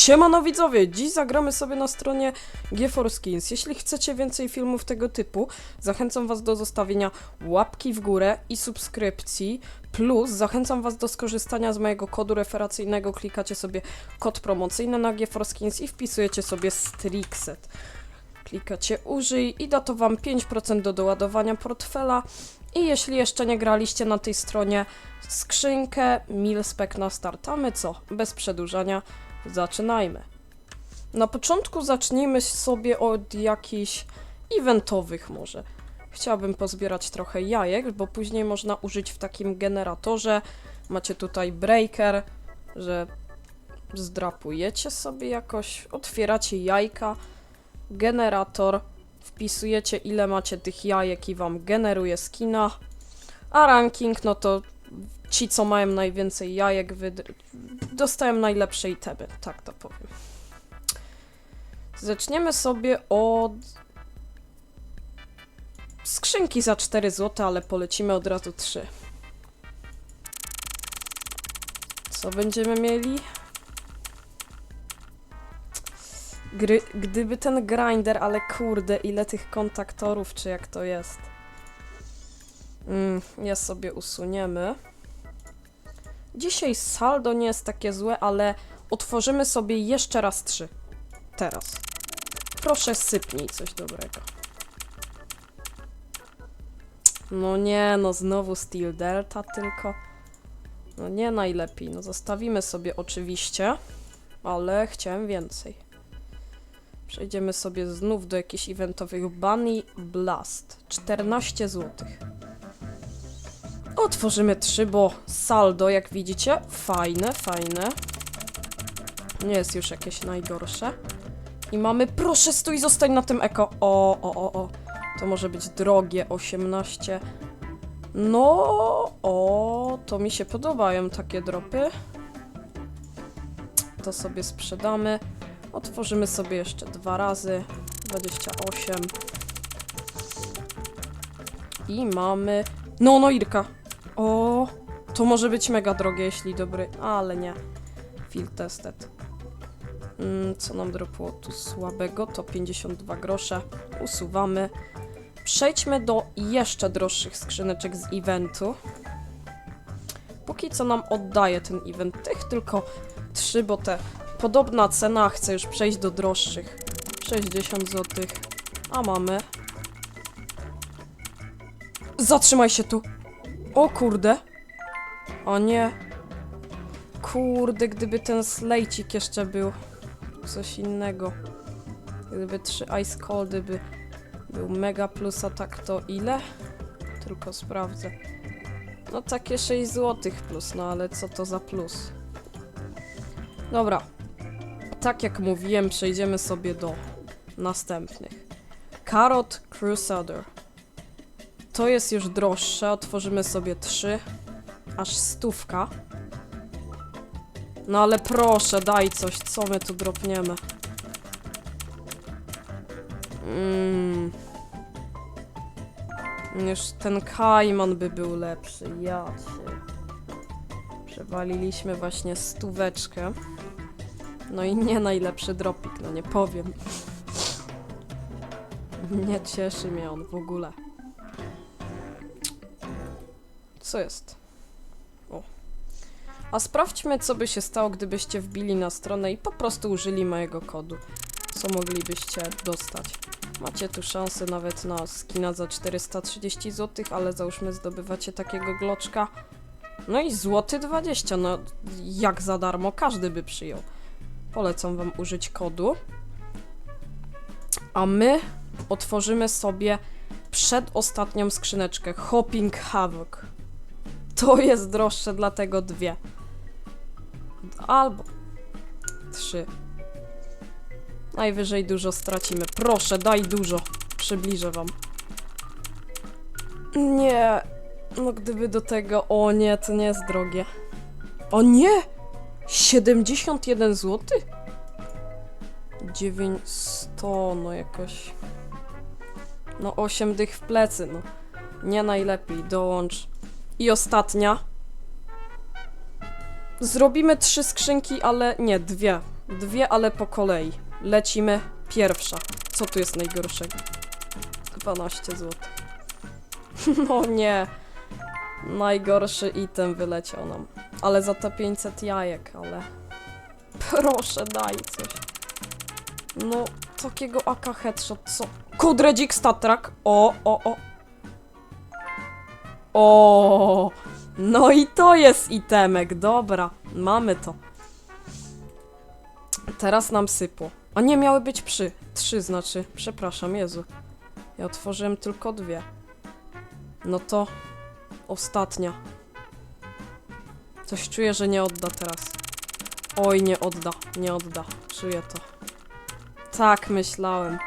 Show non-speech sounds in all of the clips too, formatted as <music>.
Siemano widzowie, dziś zagramy sobie na stronie GeForce Skins. Jeśli chcecie więcej filmów tego typu, zachęcam was do zostawienia łapki w górę i subskrypcji, plus zachęcam was do skorzystania z mojego kodu referencyjnego, klikacie sobie kod promocyjny na GeForce Skins i wpisujecie sobie Strixet. Klikacie użyj i da to wam 5% do doładowania portfela i jeśli jeszcze nie graliście na tej stronie, skrzynkę, milspec na start. A my co? Bez przedłużania Zaczynajmy. Na początku zacznijmy sobie od jakichś eventowych może. Chciałabym pozbierać trochę jajek, bo później można użyć w takim generatorze. Macie tutaj breaker, że zdrapujecie sobie jakoś, otwieracie jajka, generator, wpisujecie ile macie tych jajek i wam generuje skina, a ranking no to ci co mają najwięcej jajek dostają najlepsze itemy, tak to powiem. Zaczniemy sobie od skrzynki za 4 zł, ale polecimy od razu 3. Co będziemy mieli? Gry, gdyby ten grinder, ale kurde, ile tych kontaktorów, czy jak to jest? Mm, je sobie usuniemy. Dzisiaj saldo nie jest takie złe, ale otworzymy sobie jeszcze raz trzy. Teraz. Proszę sypnij coś dobrego. No nie, no znowu Steel Delta tylko. No nie najlepiej. No zostawimy sobie oczywiście, ale chciałem więcej. Przejdziemy sobie znów do jakichś eventowych Bunny Blast. 14 zł. Otworzymy trzy, bo saldo, jak widzicie, fajne, fajne. Nie jest już jakieś najgorsze. I mamy, proszę stój, zostań na tym eko. O, o, o, o. To może być drogie, 18. No, o, to mi się podobają takie dropy. To sobie sprzedamy. Otworzymy sobie jeszcze dwa razy. 28. I mamy... No, no Irka. O, to może być mega drogie, jeśli dobry, ale nie. Field tested. Mm, co nam dropło tu słabego? To 52 grosze. Usuwamy. Przejdźmy do jeszcze droższych skrzyneczek z eventu. Póki co nam oddaje ten event. Tych tylko trzy, bo te podobna cena. Chcę już przejść do droższych. 60 zł. A mamy. Zatrzymaj się tu. O kurde. O nie. Kurde, gdyby ten slejcik jeszcze był coś innego. Gdyby trzy ice coldy by był mega plus, a tak to ile? Tylko sprawdzę. No takie 6 zł plus, no ale co to za plus? Dobra. Tak jak mówiłem, przejdziemy sobie do następnych. Carrot Crusader. To jest już droższe, otworzymy sobie trzy. Aż stówka. No ale proszę, daj coś, co my tu dropniemy. Mm. Już ten Kajman by był lepszy, ja. Przewaliliśmy właśnie stóweczkę. No i nie najlepszy dropik, no nie powiem. Nie cieszy mnie on w ogóle. Co jest? O. A sprawdźmy, co by się stało, gdybyście wbili na stronę i po prostu użyli mojego kodu. Co moglibyście dostać? Macie tu szansę nawet na skina za 430 zł, ale załóżmy zdobywacie takiego gloczka. No i złoty 20, no jak za darmo, każdy by przyjął. Polecam wam użyć kodu. A my otworzymy sobie przedostatnią skrzyneczkę Hopping Havoc. To jest droższe, dlatego dwie. Albo trzy. Najwyżej dużo stracimy. Proszę, daj dużo. Przybliżę wam. Nie. No gdyby do tego... O nie, to nie jest drogie. O nie! 71 zł? 900, no jakoś... No 8 dych w plecy, no. Nie najlepiej, dołącz. I ostatnia. Zrobimy trzy skrzynki, ale nie, dwie. Dwie, ale po kolei. Lecimy. Pierwsza. Co tu jest najgorszego? 12 zł. <laughs> No nie. Najgorszy item wyleciał nam. Ale za te 500 jajek, ale... <laughs> Proszę, daj coś. No, takiego AK headshot, co? Kudredzik statrak. O, o, o. O, no i to jest itemek, dobra, mamy to. Teraz nam sypło. A nie, miały być przy. Trzy znaczy, przepraszam, Jezu. Ja otworzyłem tylko dwie. No to ostatnia. Coś czuję, że nie odda teraz. Oj, nie odda, nie odda. Czuję to. Tak myślałem.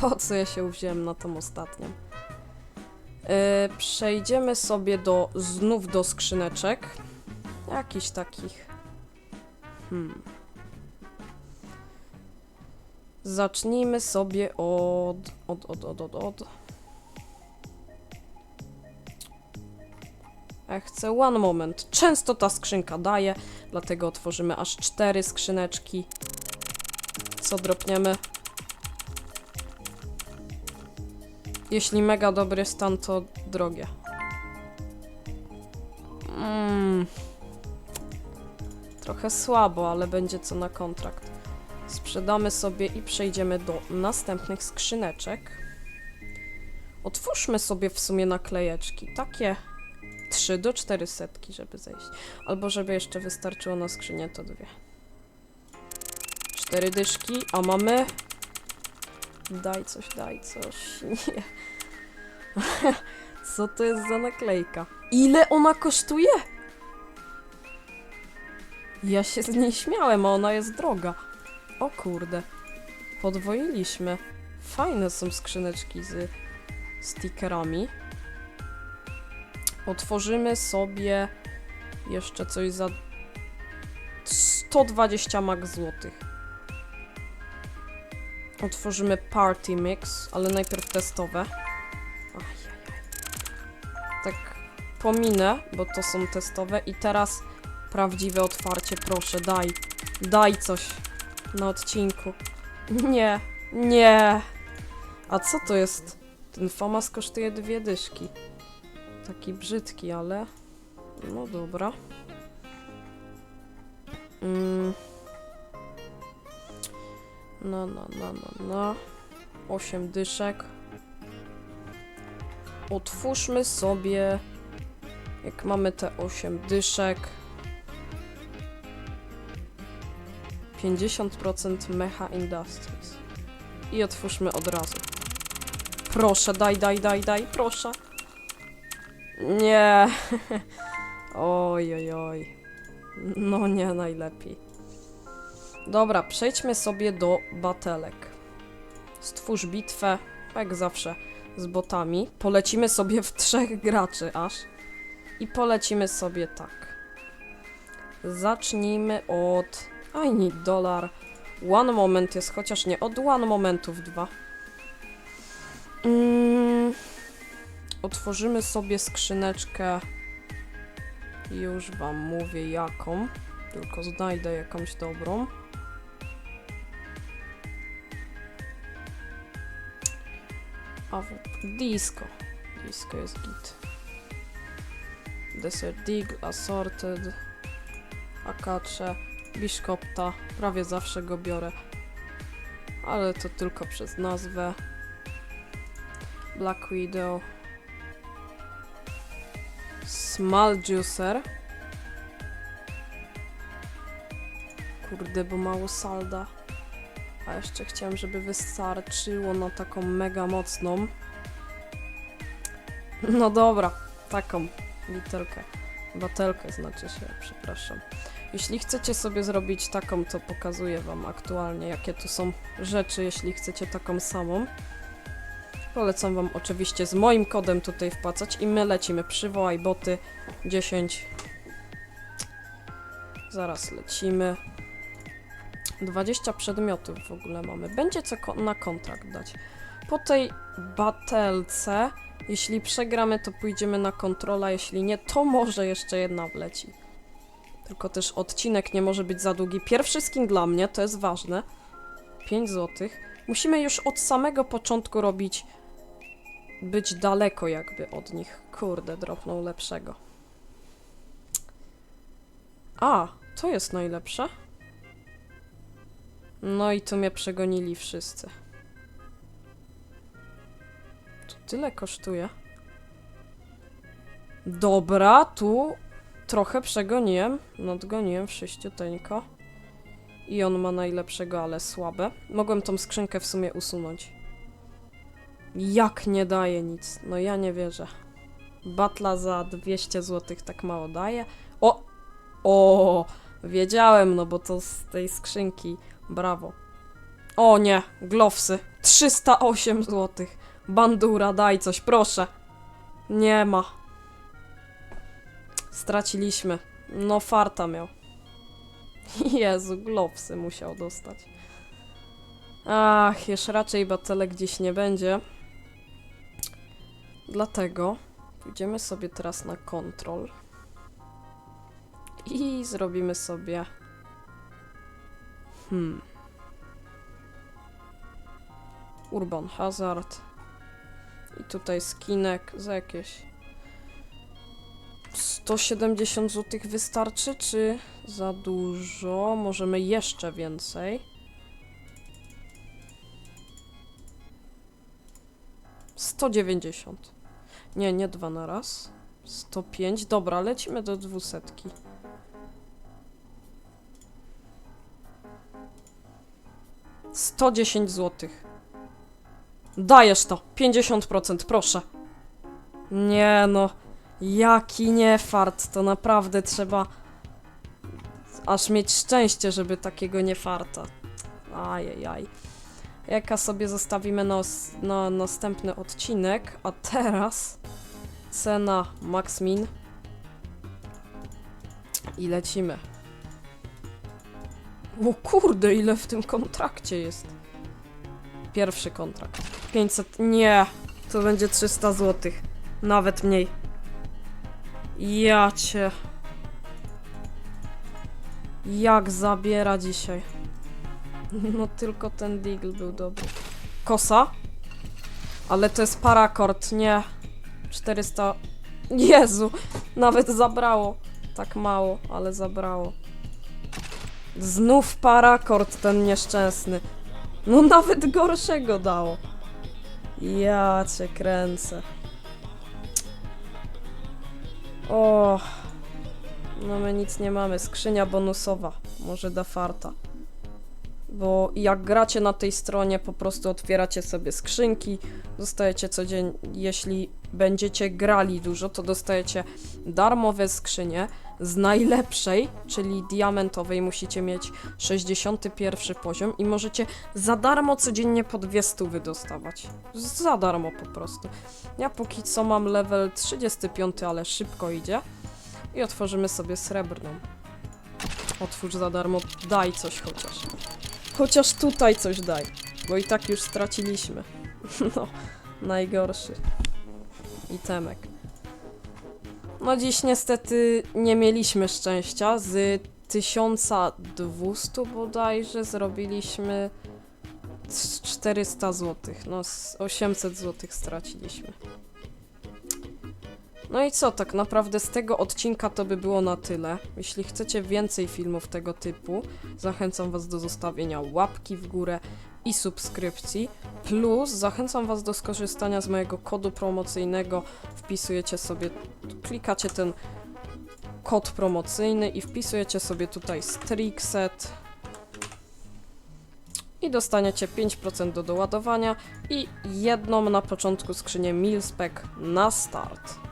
Po co ja się wziąłem na tą ostatnią? Yy, przejdziemy sobie do znów do skrzyneczek. Jakichś takich. Hmm. Zacznijmy sobie od. od, od, od, od, od. Chcę one moment. Często ta skrzynka daje, dlatego otworzymy aż cztery skrzyneczki. Co dropniemy? Jeśli mega dobry stan, to drogie. Mm. Trochę słabo, ale będzie co na kontrakt. Sprzedamy sobie i przejdziemy do następnych skrzyneczek. Otwórzmy sobie w sumie naklejeczki. Takie 3 do 400, żeby zejść. Albo żeby jeszcze wystarczyło na skrzynię, to dwie. Cztery dyszki, a mamy... Daj coś, daj coś. Nie. <laughs> Co to jest za naklejka? Ile ona kosztuje? Ja się z niej śmiałem, a ona jest droga. O kurde. Podwoiliśmy. Fajne są skrzyneczki z stickerami. Otworzymy sobie jeszcze coś za 120 max złotych. Otworzymy Party Mix, ale najpierw testowe. Tak pominę, bo to są testowe. I teraz prawdziwe otwarcie, proszę, daj. Daj coś na odcinku. Nie, nie. A co to jest? Ten FAMAS kosztuje dwie dyszki. Taki brzydki, ale... No dobra. Mm. No, no, no, no, no. Osiem dyszek. Otwórzmy sobie... Jak mamy te 8 dyszek... 50% Mecha Industries. I otwórzmy od razu. Proszę, daj, daj, daj, daj, proszę. Nie. <laughs> oj, oj, oj. No nie najlepiej. Dobra, przejdźmy sobie do batelek. Stwórz bitwę, jak zawsze, z botami. Polecimy sobie w trzech graczy aż. I polecimy sobie tak. Zacznijmy od... I need dollar. One moment jest, chociaż nie, od one momentów dwa. Mm, otworzymy sobie skrzyneczkę. Już wam mówię jaką. Tylko znajdę jakąś dobrą. A w... disco. Disco jest git. Desert Dig, Assorted, Akacze, Biszkopta. Prawie zawsze go biorę. Ale to tylko przez nazwę. Black Widow. Small Juicer. Kurde, bo mało salda. A jeszcze chciałem, żeby wystarczyło na taką mega mocną. No dobra, taką literkę. Batelkę znaczy się, przepraszam. Jeśli chcecie sobie zrobić taką, to pokazuję wam aktualnie, jakie tu są rzeczy, jeśli chcecie taką samą. Polecam wam oczywiście z moim kodem tutaj wpłacać i my lecimy. Przywołaj boty 10. Zaraz lecimy. 20 przedmiotów w ogóle mamy. Będzie co na kontrakt dać. Po tej batelce, jeśli przegramy, to pójdziemy na kontrola, jeśli nie, to może jeszcze jedna wleci. Tylko też odcinek nie może być za długi. Pierwszy skin dla mnie, to jest ważne. 5 zł. Musimy już od samego początku robić. Być daleko jakby od nich. Kurde, dropnął lepszego. A, to jest najlepsze. No i tu mnie przegonili wszyscy. To tyle kosztuje. Dobra, tu trochę przegoniłem. Nadgoniłem wszyściuteńko. I on ma najlepszego, ale słabe. Mogłem tą skrzynkę w sumie usunąć. Jak nie daje nic? No ja nie wierzę. Batla za 200 zł tak mało daje. O! O! Wiedziałem, no bo to z tej skrzynki. Brawo. O nie, glowsy. 308 zł. Bandura, daj coś, proszę. Nie ma. Straciliśmy. No farta miał. <laughs> Jezu, glowsy musiał dostać. Ach, już raczej batelek gdzieś nie będzie. Dlatego pójdziemy sobie teraz na kontrol. I zrobimy sobie... Hmm... Urban Hazard. I tutaj skinek za jakieś 170 zł wystarczy, czy za dużo? Możemy jeszcze więcej. 190. Nie, nie dwa na raz. 105. Dobra, lecimy do dwusetki. Sto dziesięć złotych. Dajesz to. 50%, proszę. Nie no. Jaki nie fart. To naprawdę trzeba aż mieć szczęście, żeby takiego nie farta. Ajajaj. Jaka sobie zostawimy na, na następny odcinek. A teraz cena Max Min. I lecimy. O kurde, ile w tym kontrakcie jest. Pierwszy kontrakt. 500. Nie, to będzie 300 zł. Nawet mniej. Ja cię. Jak zabiera dzisiaj. <laughs> No tylko ten Deagle był dobry. Kosa? Ale to jest parakord, nie. 400. Jezu, nawet zabrało. Tak mało, ale zabrało. Znów parakord ten nieszczęsny. No nawet gorszego dało. Ja cię kręcę. O. No my nic nie mamy. Skrzynia bonusowa. Może da farta. Bo jak gracie na tej stronie, po prostu otwieracie sobie skrzynki, dostajecie codziennie, jeśli będziecie grali dużo, to dostajecie darmowe skrzynie z najlepszej, czyli diamentowej musicie mieć 61 poziom i możecie za darmo codziennie po dwie stówy dostawać. Za darmo po prostu. Ja póki co mam level 35, ale szybko idzie. I otworzymy sobie srebrną. Otwórz za darmo, daj coś chociaż. Chociaż tutaj coś daj, bo i tak już straciliśmy. <laughs> No, najgorszy. Itemek. No dziś niestety nie mieliśmy szczęścia. Z 1200 bodajże zrobiliśmy 400 zł. No z 800 zł straciliśmy. No i co, tak naprawdę z tego odcinka to by było na tyle. Jeśli chcecie więcej filmów tego typu, zachęcam Was do zostawienia łapki w górę i subskrypcji. Plus zachęcam Was do skorzystania z mojego kodu promocyjnego. Wpisujecie sobie, klikacie ten kod promocyjny i wpisujecie sobie tutaj Strixet i dostaniecie 5% do doładowania i jedną na początku skrzynię Milspec na start.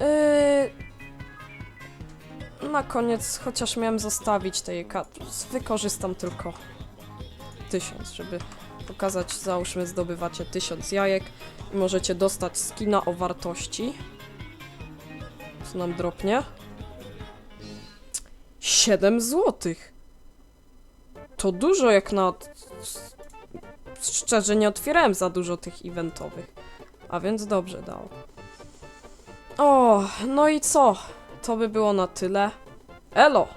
Yy... Na koniec, chociaż miałem zostawić tej karty, wykorzystam tylko 1000, żeby pokazać, załóżmy zdobywacie 1000 jajek i możecie dostać skina o wartości. Co nam dropnie? 7 złotych. To dużo jak na... Szczerze nie otwierałem za dużo tych eventowych. A więc dobrze dało. O, no i co? To by było na tyle. Elo!